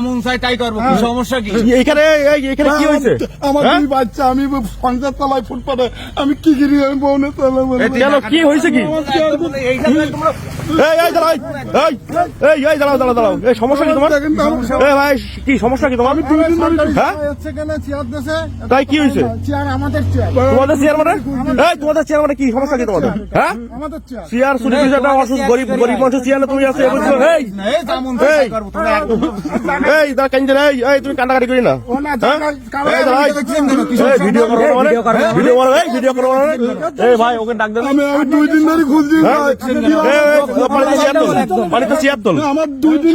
মন চাই তাই করব। কি সমস্যা কি? এখানে এই এখানে কি হয়েছে? আমার হ্যাঁ? দুই বাচ্চা আমি সংসার চালাই ফুটপাতে। আমি কি আমি বউনে কেন কি হয়েছে কি? এই এই দাঁড়াও এই এই এই দাঁড়াও দাঁড়াও দাঁড়াও। এই সমস্যা কি তোমার? দেখেন তো আমার- এই ভাই কি সমস্যা কি তোমার? হ্যাঁ? সেখানে চেয়ার দেশে তাই কি হয়েছে? চেয়ার আমাদের চেয়ার। তোমাদের চেয়ার মানে? এই তোমাদের চেয়ার মানে কি? সমস্যা কি তোমাদের? হ্যাঁ? আমাদের চেয়ার। চেয়ার চুরি অসুস্থ গরিব গরিব মানুষের চেয়ার তুমি আছে এই বুঝছ? এই এই মন দাঁড়া কেন এই এই তুমি কান্নাকাটি করি না হ্যাঁ? ভিডিও করো মানে ভিডিও করো এই ভিডিও করো মানে? এই ভাই ওকে ডাক দেন আমি দুই দিন ধরে খুঁজছি হ্যাঁ? চেয়ার তোল আমার দুই দিন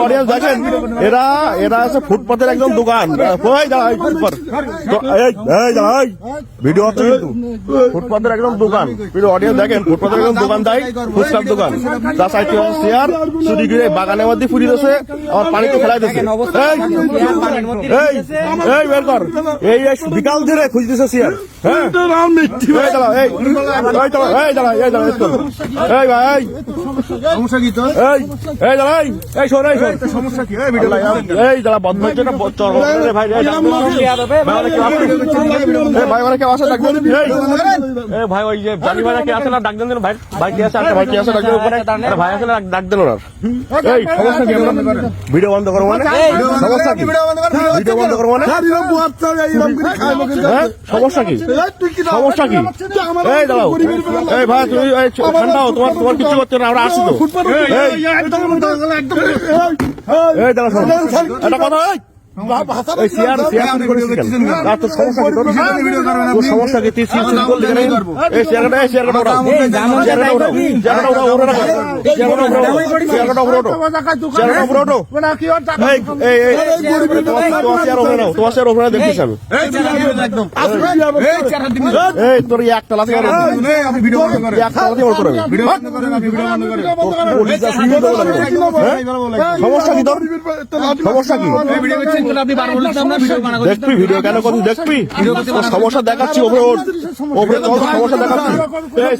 অডিয়েন্স দেখেন এরা এরা আছে ফুটপাতের একদম দোকান এই এই দাঁড়াই ভিডিও হচ্ছে কিন্তু ফুটপাতের একদম দোকান ভিডিও অডিয়েন্স দেখেন ফুটপাতের একদম দোকান দেয় ফুচকার দোকান তার সাইড চেয়ার চুরি করে বাগানের মধ্যে ফুরি দিয়েছে আর পানিতে ফেলাই দিয়েছে এই এই এই বের কর এই এই বিকাল ধরে খুঁজতেছে হ্যাঁ এই ভাই সমস্যা কি তোর এই এই দাঁড়া এই এই শোন এই শোন সমস্যা কি এই ভিডিও এই না চর রে ভাই এই ভাই মানে কেউ আসে ডাক দেন এই এই ভাই ওই যে জানি ভাই কে আসে না ডাক দেন ভাই ভাই কে আসে একটা ভাই কে আসে ডাক দেন ভাই আসে না ডাক দেন ওনার এই সমস্যা কি ভিডিও বন্ধ করো মানে সমস্যা কি ভিডিও বন্ধ করো মানে আর এরকম বাচ্চা এইরকম করে খায় মুখে হ্যাঁ সমস্যা কি সমস্যা কি এই দাঁড়াও এই ভাই তুমি ঠান্ডা হও, তোমার তোমার কিছু হচ্ছে না আমরা আসি তো এই একটা কথা কি তোর একটা লাথি হ্যাঁ? কি তোর সমস্যা কি দেখবি ভিডিও কেন করছিস দেখবি? সমস্যা দেখাচ্ছি ওপরে ওঠ ওপরে সমস্যা দেখাচ্ছি।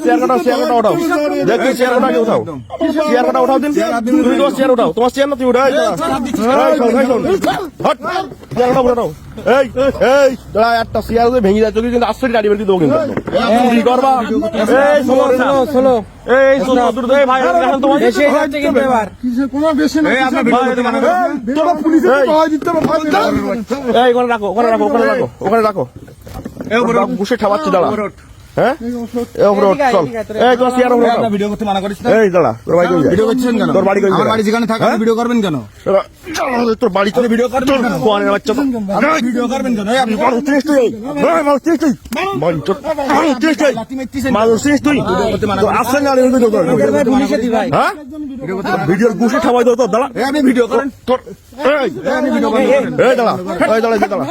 চেয়ার কাটাও চেয়ার কাটা উঠাও দেখবি চেয়ার কাটা উঠাও চেয়ার কাটা উঠাও দিন তুমি তোমার চেয়ার উঠাও তোমার চেয়ার না তুমি উঠাও চেয়ার কাটা উঠাও এই এই দাঁড়া একটা যদি ভেঙে যাচ্ছে কিন্তু আসছে গাড়ি বেরিয়ে দেবো কিন্তু চুরি করবা এই শোনো শোনো এই শোনো দূর ভাই এখন তোমার কোনো বেশি না এই আপনি ভিডিও মানা তোরা পুলিশে। পাওয়া দিতে হবে এই ওখানে রাখো ওখানে রাখো ওখানে রাখো ওখানে রাখো এই উপরে। ঘুষে খাওয়াচ্ছি দাঁড়া। হ্যাঁ? ভিডিও করতে মানা করিস এই দাঁড়া তোর বাড়ি ভিডিও করছেন কেন? তোর বাড়ি কই আমার যায়? বাড়ি যেখানে থাকে ভিডিও করবেন কেন? তোর বাড়ি ভিডিও তোর বাচ্চা ভিডিও করবেন কেন? আপনি তুই বাড়ি তুই তোর হ্যাঁ? ভিডিওর খাওয়াই দাও দাঁড়া। ভিডিও করেন। তোর দাঁড়া। দাঁড়া দাঁড়া।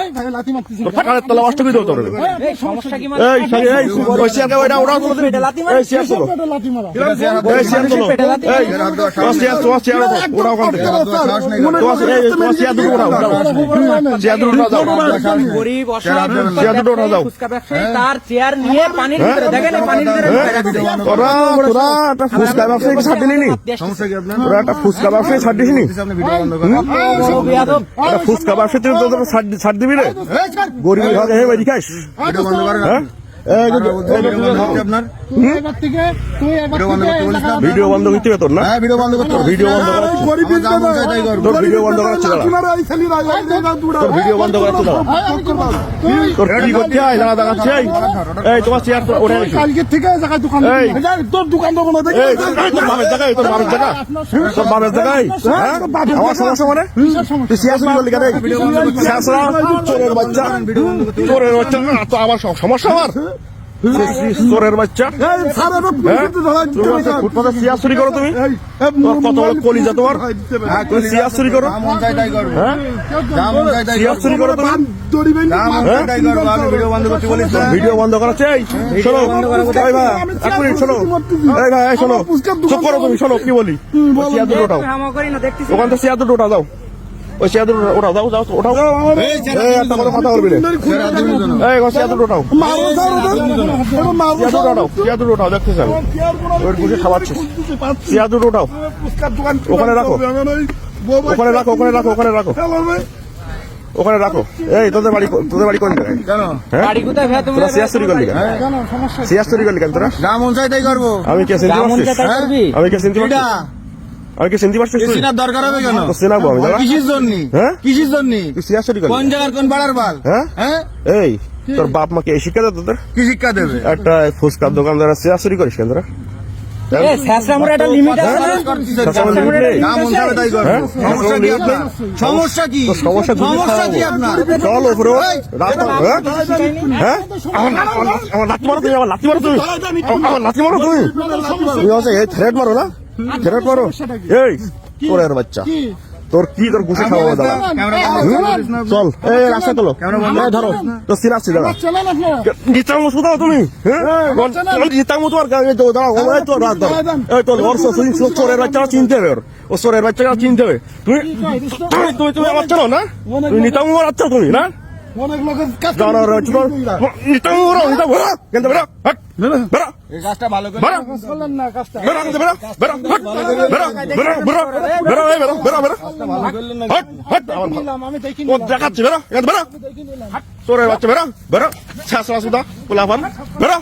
তোর ফাঁকানের তলা অষ্ট দাও তোর। এই তার চেয়ার নিয়ে পানির ভিতরে দেখেন পানির ফুচকা ব্যবসায়ী ছাড় দিলি নি তোরা একটা ফুচকা ব্যবসায়ী ছাড় দিস নি ফুচকা ব্যবসায়ী তুই ছাড় দিবি রে গরিব ভাগে হে মেরি খাস ভিডিও বন্ধ করেন হ্যাঁ করতে না? ভিডিও বন্ধ করতে হবে তোর না? হ্যাঁ ভিডিও বন্ধ করতে ভিডিও বন্ধ। তোর ভিডিও বন্ধ করাচ্ছি দাঁড়া। তোর ভিডিও বন্ধ করাচ্ছি দাঁড়া। তোর কি করতে হয় দাঁড়া দেখাচ্ছি এই এই তোমার চেয়ার ওঠে কালকে থেকে জায়গায় দোকান তোর দোকান দোকান এই এই, তোর বাপের জায়গায় তোর বাপের জায়গা তোর বাপের জায়গায়? আমার সমস্যা মানে? তুই চেয়ার চুরি করলি কেন শেষরা চোরের বাচ্চা। চোরের বাচ্চা। আহ, তো আমার সমস্যা আমার। চোরের বাচ্চা? তুমি হচ্ছে ফুটপাতে চেয়ার চুরি করো তুমি? কত বড় কলিজা তোমার? চুরি করো। যা চায় তাই করব। যা চায় তাই চেয়ার করব। চুরি করো তুমি? যা চায় তাই করব আপনি ভিডিও বন্ধ করতে বলিস না। ভিডিও বন্ধ করা চাই শোনো। এই ভাই এক মিনিট শোনো। এই ভাই শোনো। চুপ করো তুমি শোনো কি বলি? চেয়ার দুটো ওঠাও হামা করি না দেখতেছি ওখান থেকে দুটো ওঠাও যাও ওই চেয়ার দুটো ওঠাও যাও যাও ওঠাও। একটা কথা বলবি চেয়ার ওঠাও। চেয়ার ওঠাও চেয়ার ওঠাও দেখতে ওর বুঝে চেয়ার ওঠাও। ওখানে রাখো। ওখানে রাখো ওখানে রাখো ওখানে রাখো। ওখানে রাখো। এই তোদের বাড়ি তোদের বাড়ি কোন জায়গায় কেন? হ্যাঁ? তোরা সিয়াস করলি কেন কেন? সিয়াস চুরি করলি কেন তোরা? আমি কে চিনতে হ্যাঁ? আমি কে চিনতে আমি কে চিনতে পারছিস তুই? চেনার দরকার হবে কেন? তো চেনাবো আমি দাঁড়া কিসের জন্য? হ্যাঁ? কিসের জন্য? তুই সিয়াস চুরি করলি কোন জায়গার কোন পাড়ার বাল? হ্যাঁ? হ্যাঁ? এই তোর বাপ মাকে এই শিক্ষা দেয় তোদের? কি শিক্ষা দেবে? একটা ফুচকার দোকানদার সিয়াস চুরি করিস কেন তোরা? হ্যাঁ? সমস্যা কি কি? আপনার? চল হ্যাঁ? হ্যাঁ? আমার লাথি মারো তুমি আমার লাথি মারো তুমি। আমার- আমার লাথি মারো তুমি। তুমি এই থ্রেড মারো না? থ্রেড মারো এই তোরের বাচ্চা। তোর কি তোর গুছে খাওয়া দাদা চল। এই রাস্তা তোলো এই ধরো। তো সিনাচ্ছি দাদা চালান আপনারা। মতো দাও তুমি? হ্যাঁ? মতো আর দাঁড়াও এই তো রাত দাও এই তো ওর সো- চোরের বাচ্চা চিনতে হবে ওর। ও চোরের বাচ্চা চিনতে হবে। তুমি তুমি তুমি আমার চেনো না? তুমি নিতাম আচ্ছা তুমি না? অনেক লোকের কাজ দেখাচ্ছি বেরো বেরো চোরের বাচ্চা বেরো বেরো শেষ রাসুদা পোলাপান বেরো